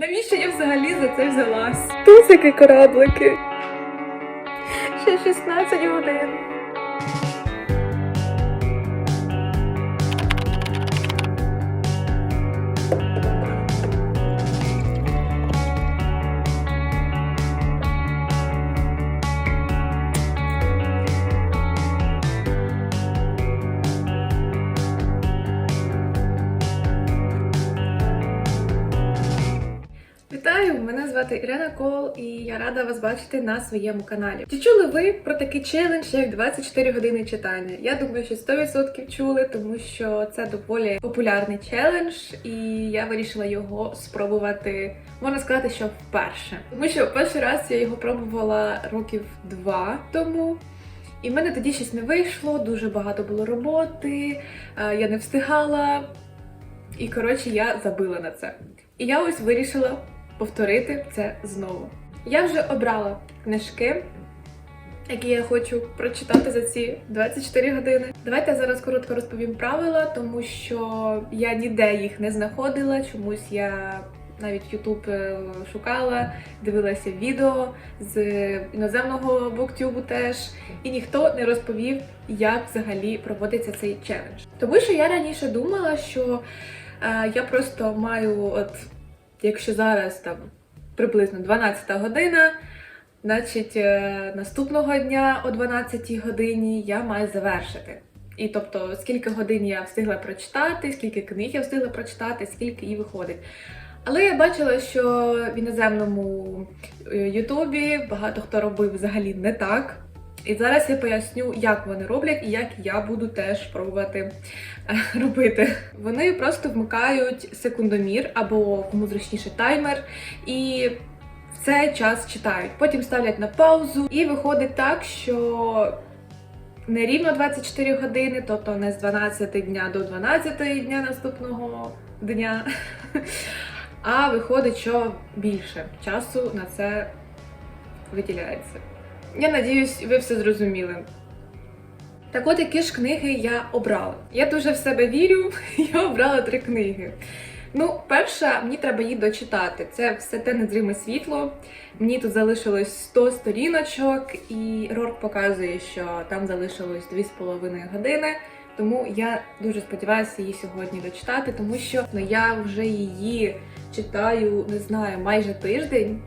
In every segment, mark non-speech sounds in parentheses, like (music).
Навіщо я взагалі за це взялась? Тусики кораблики. Ще 16 годин. Ірина Кол, і я рада вас бачити на своєму каналі. Чи чули ви про такий челендж, як 24 години читання? Я думаю, що 100% чули, тому що це доволі популярний челендж, і я вирішила його спробувати, можна сказати, що вперше. Тому що перший раз я його пробувала років два тому. І в мене тоді щось не вийшло, дуже багато було роботи, е, я не встигала. І коротше, я забила на це. І я ось вирішила повторити це знову. Я вже обрала книжки, які я хочу прочитати за ці 24 години. Давайте я зараз коротко розповім правила, тому що я ніде їх не знаходила. Чомусь я навіть YouTube е, шукала, дивилася відео з іноземного буктюбу теж, і ніхто не розповів, як взагалі проводиться цей челендж. Тому що я раніше думала, що е, я просто маю, от якщо зараз там приблизно 12 година, значить е, наступного дня о 12 годині я маю завершити. І тобто, скільки годин я встигла прочитати, скільки книг я встигла прочитати, скільки їй виходить. Але я бачила, що в іноземному е, Ютубі багато хто робив взагалі не так. І зараз я поясню, як вони роблять і як я буду теж пробувати (laughs) робити. Вони просто вмикають секундомір або кому зручніше таймер, і в цей час читають. Потім ставлять на паузу, і виходить так, що не рівно 24 години, тобто не з 12 дня до 12 дня наступного дня. (laughs) А виходить, що більше часу на це виділяється. Я надіюсь, ви все зрозуміли. Так от, які ж книги я обрала? Я дуже в себе вірю, (laughs) я обрала три книги. Ну, перша, мені треба її дочитати. Це все те незриме світло. Мені тут залишилось 100 сторіночок, і Рорк показує, що там залишилось 2,5 години. Тому я дуже сподіваюся її сьогодні дочитати, тому що ну, я вже її читаю, не знаю, майже тиждень.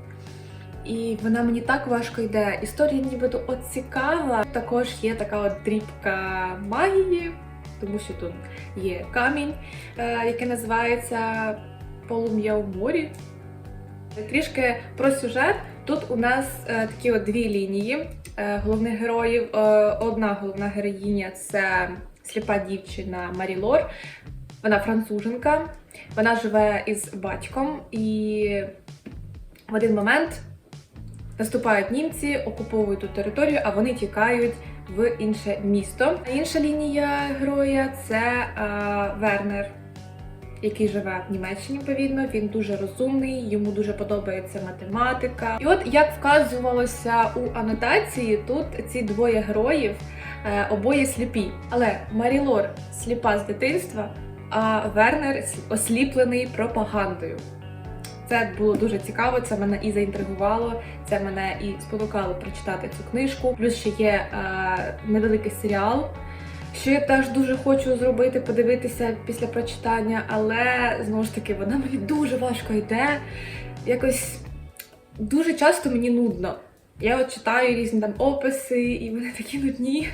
І вона мені так важко йде. Історія нібито от цікава. Також є така от дрібка магії, тому що тут є камінь, е, який називається Полум'я в морі. Трішки про сюжет. Тут у нас е, такі от дві лінії е, головних героїв. Одна головна героїня це сліпа дівчина Марі Лор. Вона француженка, вона живе із батьком, і в один момент наступають німці, окуповують ту територію, а вони тікають в інше місто. А інша лінія героя це е, Вернер, який живе в Німеччині. Відповідно, він дуже розумний, йому дуже подобається математика. І от як вказувалося у анотації, тут ці двоє героїв е, обоє сліпі. Але Марі Лор сліпа з дитинства, а Вернер осліплений пропагандою. Це було дуже цікаво, це мене і заінтригувало, це мене і спонукало прочитати цю книжку. Плюс ще є е, невеликий серіал, що я теж дуже хочу зробити, подивитися після прочитання, але знову ж таки вона мені дуже важко йде. Якось дуже часто мені нудно. Я от читаю різні там описи, і вони такі нудні.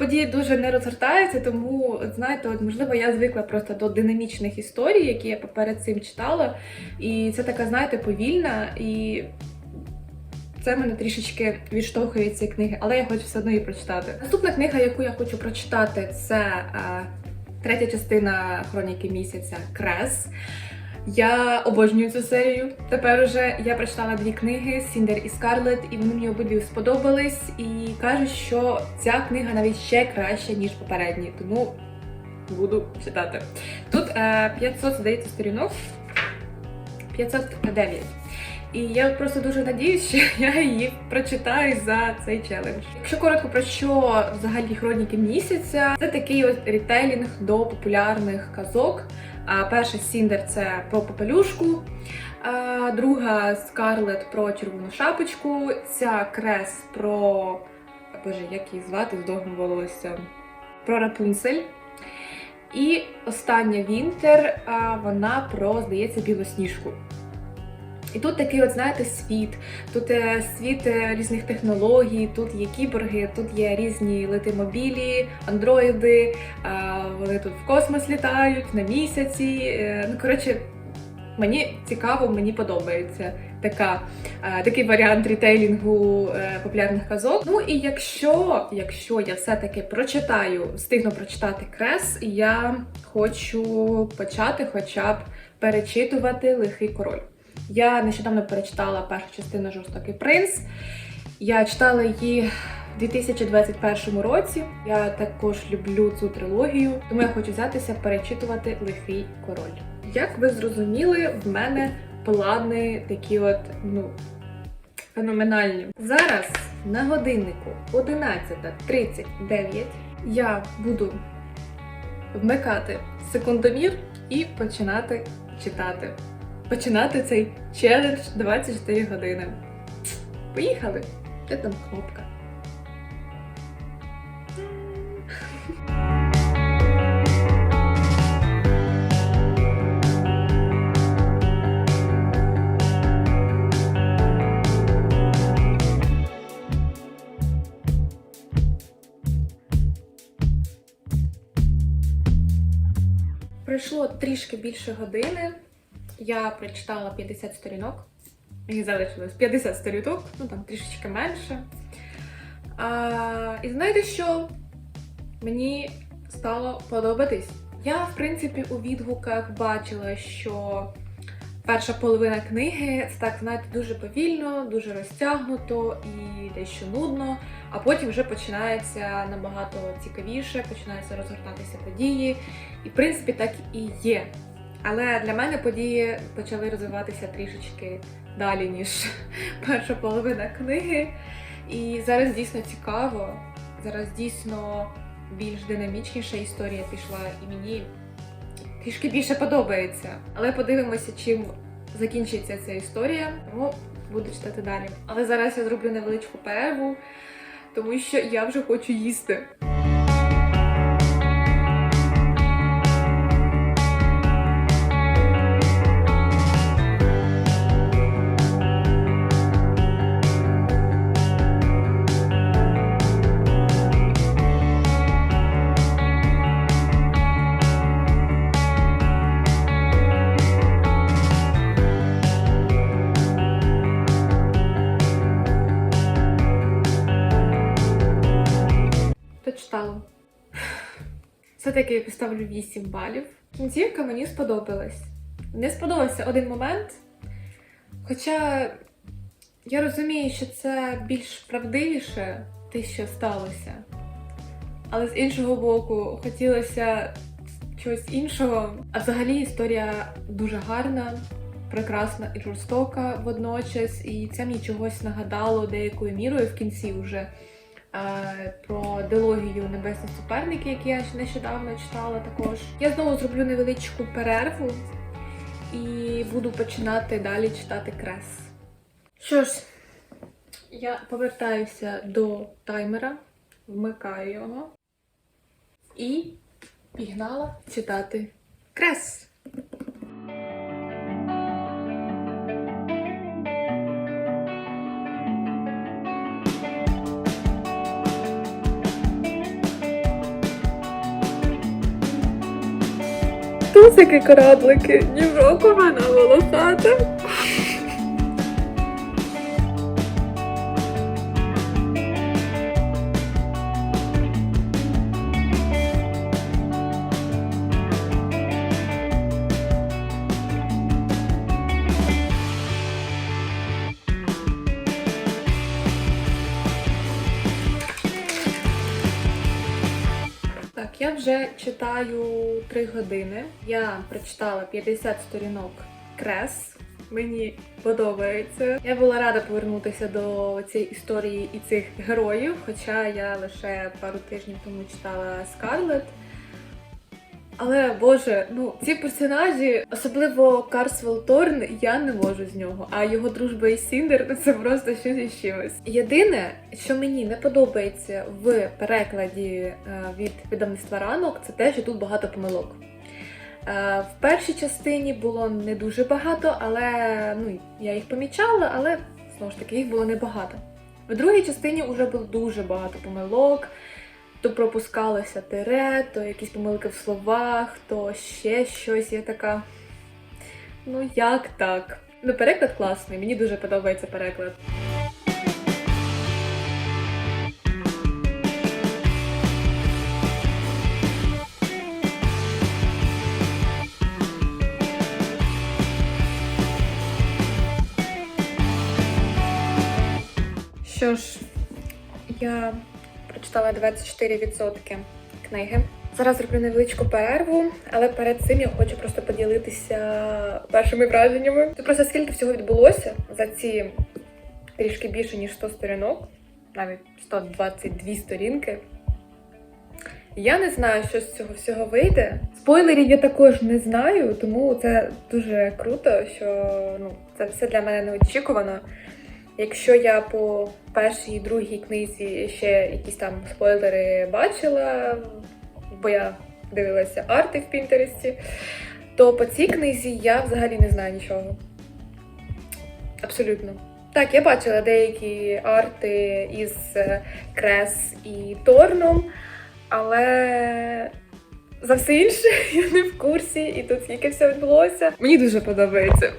Події дуже не розгортаються, тому знаєте, от можливо, я звикла просто до динамічних історій, які я поперед цим читала. І це така, знаєте, повільна, і це мене трішечки відштовхує від цієї книги, але я хочу все одно її прочитати. Наступна книга, яку я хочу прочитати, це е, третя частина хроніки місяця Крес. Я обожнюю цю серію. Тепер уже я прочитала дві книги Сіндер і Скарлет, і вони мені обидві сподобались. І кажуть, що ця книга навіть ще краща, ніж попередні, тому буду читати. Тут е, 500, здається, сторінок. 509. І я просто дуже надіюсь, що (laughs) я її прочитаю за цей челендж. Якщо коротко про що взагалі хроніки місяця, це такий от рітейлінг до популярних казок. Перша Сіндер це про попелюшку. Друга Скарлет про червону шапочку. Ця крес про. Боже, як її звати з довгим волоссям. Про Рапунцель. І остання Вінтер, вона про, здається, білосніжку. І тут такий, от знаєте, світ. Тут е, світ е, різних технологій, тут є кіборги, тут є різні летимобілі, андроїди. Вони тут в космос літають на місяці. Е, Ну, коротше, мені цікаво, мені подобається така, такий варіант рітейлінгу популярних казок. Ну і якщо, якщо я все-таки прочитаю, встигну прочитати крес, я хочу почати хоча б перечитувати лихий король. Я нещодавно перечитала першу частину Жорстокий принц. Я читала її у 2021 році. Я також люблю цю трилогію, тому я хочу взятися перечитувати Лихий король. Як ви зрозуміли, в мене плани такі от, ну, феноменальні. Зараз на годиннику 11.39 я буду вмикати секундомір і починати читати починати цей челендж 24 години. Поїхали! Де там кнопка? Пройшло трішки більше години. Я прочитала 50 сторінок. Мені залишилось 50 сторінок, ну там трішечки менше. А, і знаєте що? Мені стало подобатись. Я, в принципі, у відгуках бачила, що перша половина книги це так, знаєте, дуже повільно, дуже розтягнуто і дещо нудно, а потім вже починається набагато цікавіше, починаються розгортатися події. І, в принципі, так і є. Але для мене події почали розвиватися трішечки далі, ніж (laughs) перша половина книги. І зараз дійсно цікаво. Зараз дійсно більш динамічніша історія пішла, і мені трішки більше подобається. Але подивимося, чим закінчиться ця історія. Тому буду читати далі. Але зараз я зроблю невеличку перерву, тому що я вже хочу їсти. Все-таки я поставлю 8 балів. Кінцівка мені сподобалась. Не сподобався один момент. Хоча я розумію, що це більш правдивіше те, що сталося. Але з іншого боку, хотілося чогось іншого. А взагалі історія дуже гарна, прекрасна і жорстока водночас. І це мені чогось нагадало деякою мірою в кінці вже про дилогію Небесні суперники, які я нещодавно читала також. Я знову зроблю невеличку перерву і буду починати далі читати крес. Що ж, я повертаюся до таймера, вмикаю його і пігнала читати крес. Тусики кораблики, ні в року мене волохата. Вже читаю 3 години. Я прочитала 50 сторінок крес. Мені подобається. Я була рада повернутися до цієї історії і цих героїв, хоча я лише пару тижнів тому читала Скарлет. Але боже, ну ці персонажі, особливо Карсвелл Торн, я не можу з нього. А його дружба із Сіндер ну, це просто щось із чимось. Єдине, що мені не подобається в перекладі е, від видавництва ранок, це те, що тут багато помилок. Е, В першій частині було не дуже багато, але ну я їх помічала, але знову ж таки їх було небагато. В другій частині вже було дуже багато помилок. То пропускалося тире, то якісь помилки в словах, то ще щось. Я така. Ну як так? Ну, переклад класний, мені дуже подобається переклад. Що ж, я прочитала 24% книги. Зараз зроблю невеличку перерву, але перед цим я хочу просто поділитися першими враженнями. Це просто скільки всього відбулося за ці трішки більше ніж 100 сторінок, навіть 122 сторінки. Я не знаю, що з цього всього вийде. Спойлерів я також не знаю, тому це дуже круто, що ну, це все для мене неочікувано. Якщо я по першій другій книзі ще якісь там спойлери бачила, бо я дивилася арти в Пінтересті, то по цій книзі я взагалі не знаю нічого. Абсолютно. Так, я бачила деякі арти із е, Крес і Торном, але за все інше (laughs) я не в курсі, і тут скільки все відбулося. Мені дуже подобається.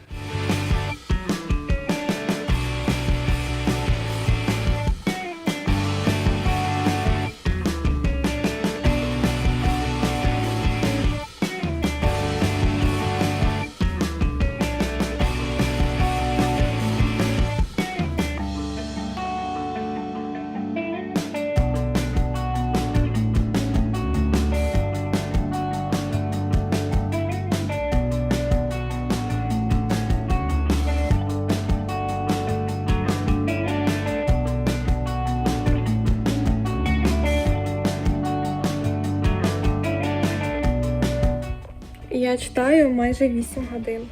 Я читаю майже 8 годин.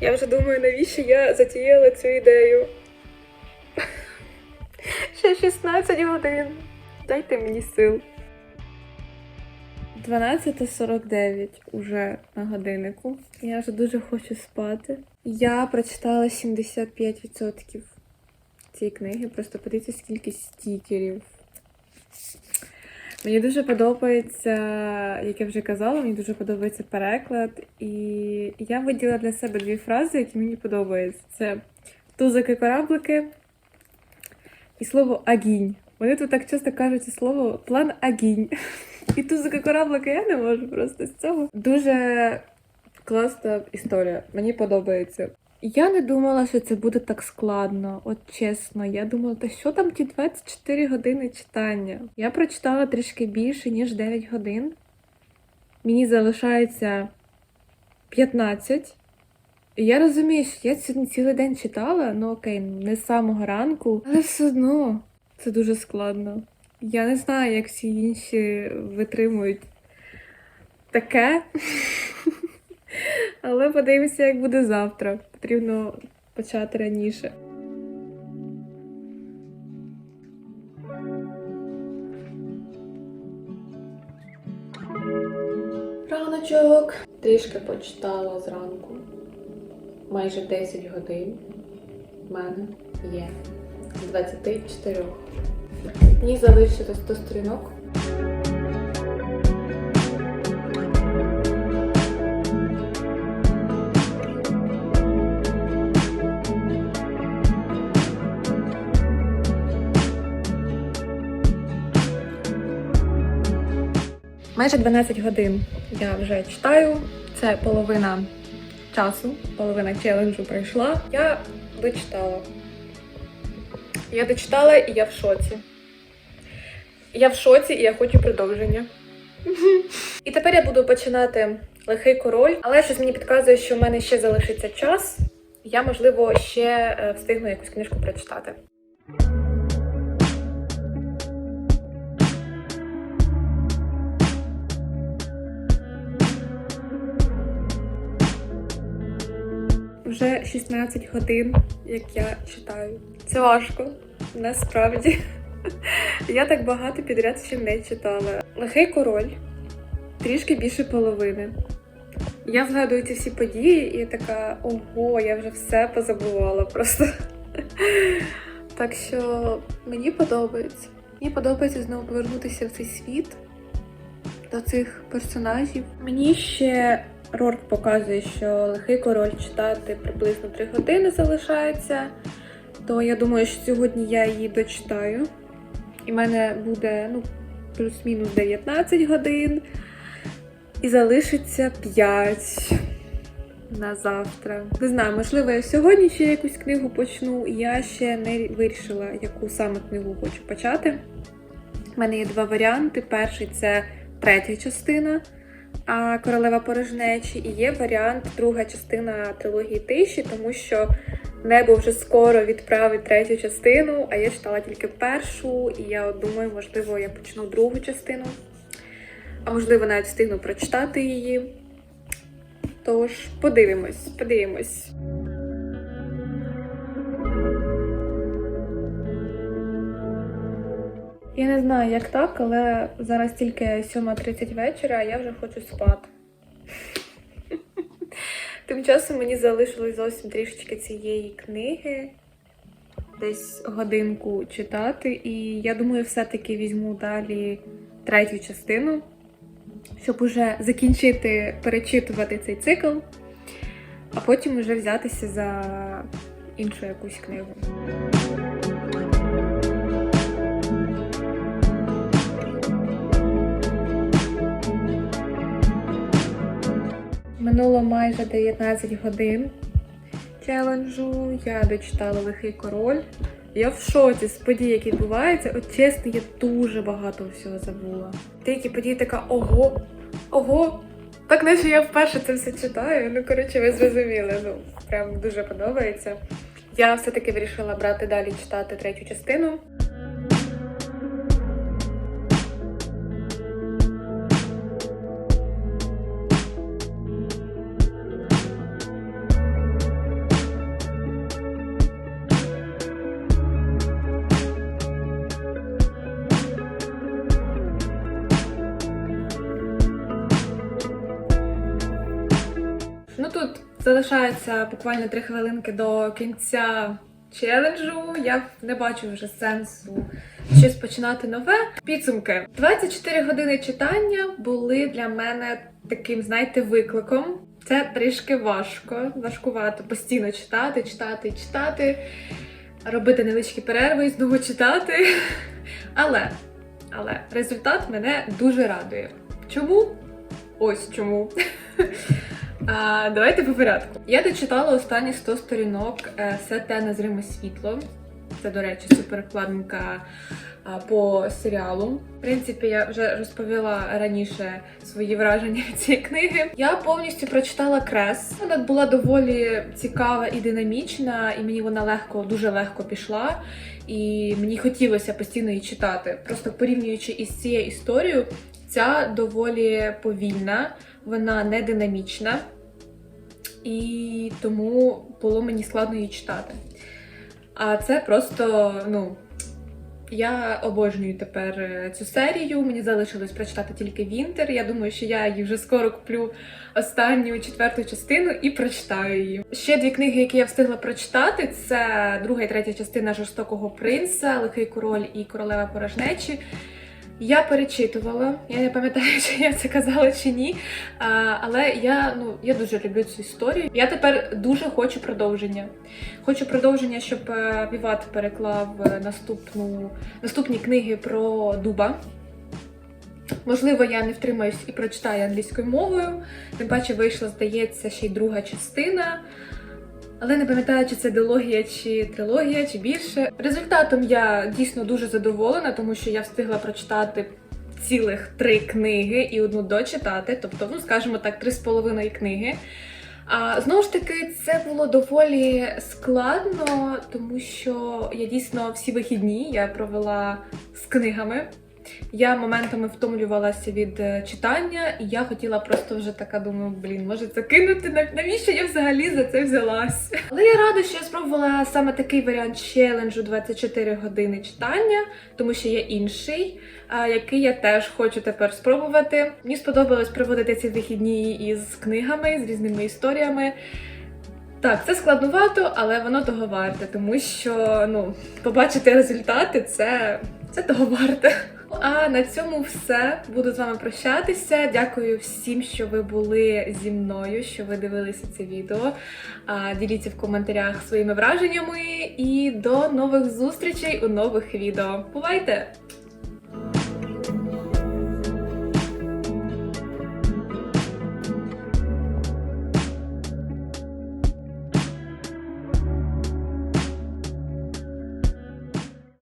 Я вже думаю, навіщо я затіяла цю ідею. (laughs) Ще 16 годин. Дайте мені сил. 12.49 уже на годиннику. Я вже дуже хочу спати. Я прочитала 75% цієї книги. Просто подивіться, скільки стікерів. Мені дуже подобається, як я вже казала, мені дуже подобається переклад. І я виділа для себе дві фрази, які мені подобаються. Це тузики кораблики і слово агінь. Вони тут так часто кажуть слово план агінь. І тузики кораблики я не можу просто з цього. Дуже класна історія. Мені подобається. Я не думала, що це буде так складно, от чесно. Я думала, та що там ті 24 години читання? Я прочитала трішки більше, ніж 9 годин. Мені залишається 15. І я розумію, що я сьогодні цілий день читала, ну окей, не з самого ранку, але все одно це дуже складно. Я не знаю, як всі інші витримують таке. Але подивимося, як буде завтра. Потрібно почати раніше. Раночок. Трішки почитала зранку. Майже 10 годин. в мене є з 24. Мені залишиться 100 сторінок. Майже 12 годин я вже читаю. Це половина часу, половина челенджу пройшла. Я дочитала. Я дочитала і я в шоці. Я в шоці і я хочу продовження. І тепер я буду починати лихий король, але щось мені підказує, що в мене ще залишиться час. Я, можливо, ще е, встигну якусь книжку прочитати. Вже 16 годин, як я читаю. Це важко, насправді. Я так багато підряд ще не читала. Лихий король, трішки більше половини. Я згадую ці всі події і така, ого, я вже все позабувала просто. Так що мені подобається. Мені подобається знову повернутися в цей світ до цих персонажів. Мені ще Рорк показує, що лихий король читати приблизно 3 години залишається. То я думаю, що сьогодні я її дочитаю. І в мене буде ну, плюс-мінус 19 годин. І залишиться 5 на завтра. Не знаю, можливо, я сьогодні ще якусь книгу почну. Я ще не вирішила, яку саме книгу хочу почати. У мене є два варіанти. Перший це третя частина а, Королева порожнечі, і є варіант друга частина трилогії тиші, тому що небо вже скоро відправить третю частину, а я читала тільки першу, і я думаю, можливо, я почну другу частину. А можливо, навіть встигну прочитати її. Тож, подивимось, подивимось. Я не знаю, як так, але зараз тільки 7.30 вечора, а я вже хочу спати. (laughs) Тим часом мені залишилось зовсім трішечки цієї книги, десь годинку читати, і я думаю, все-таки візьму далі третю частину, щоб уже закінчити перечитувати цей цикл, а потім вже взятися за іншу якусь книгу. Минуло майже 19 годин челенджу. Я дочитала лихий король. Я в шоці з подій, які відбуваються. От чесно, я дуже багато всього забула. Деякі події така ого, ого. Так наче я вперше це все читаю. Ну, коротше, ви зрозуміли. Ну, прям дуже подобається. Я все-таки вирішила брати далі читати третю частину. Тут залишається буквально три хвилинки до кінця челенджу. Я не бачу вже сенсу щось починати нове. Підсумки 24 години читання були для мене таким, знаєте, викликом. Це трішки важко, важкувато постійно читати, читати читати, робити невеличкі перерви і знову читати. Але, але результат мене дуже радує. Чому? Ось чому. А, давайте по порядку. Я дочитала останні 100 сторінок е, все те незриме світло. Це, до речі, суперкладинка по серіалу. В принципі, я вже розповіла раніше свої враження цієї книги. Я повністю прочитала крес. Вона була доволі цікава і динамічна, і мені вона легко, дуже легко пішла. І мені хотілося постійно її читати. Просто порівнюючи із цією історією, ця доволі повільна, вона не динамічна, і тому було мені складно її читати. А це просто, ну, я обожнюю тепер е, цю серію. Мені залишилось прочитати тільки Вінтер. Я думаю, що я її вже скоро куплю останню четверту частину і прочитаю її. Ще дві книги, які я встигла прочитати, це друга і третя частина жорстокого принца, Лихий король і королева порожнечі. Я перечитувала, я не пам'ятаю, (laughs) чи я це казала чи ні. Але я ну я дуже люблю цю історію. Я тепер дуже хочу продовження. Хочу продовження, щоб е, Віват переклав е, наступну наступні книги про дуба. Можливо, я не втримаюсь і прочитаю англійською мовою. Тим паче вийшла, здається, ще й друга частина. Але не пам'ятаю, чи це дилогія, чи трилогія, чи більше. Результатом я дійсно дуже задоволена, тому що я встигла прочитати цілих три книги і одну дочитати, тобто, ну скажімо так, три з половиною книги. А знову ж таки, це було доволі складно, тому що я дійсно всі вихідні я провела з книгами. Я моментами втомлювалася від е, читання, і я хотіла просто вже така думаю, блін, може це кинути? Навіщо я взагалі за це взялась? Але я рада, що я спробувала саме такий варіант челенджу 24 години читання, тому що є інший, який я теж хочу тепер спробувати. Мені сподобалось проводити ці вихідні із книгами, з різними історіями. Так, це складновато, але воно того варте, тому що ну, побачити результати це, це того варте. А на цьому все. Буду з вами прощатися. Дякую всім, що ви були зі мною, що ви дивилися це відео. Діліться в коментарях своїми враженнями і до нових зустрічей у нових відео. Бувайте!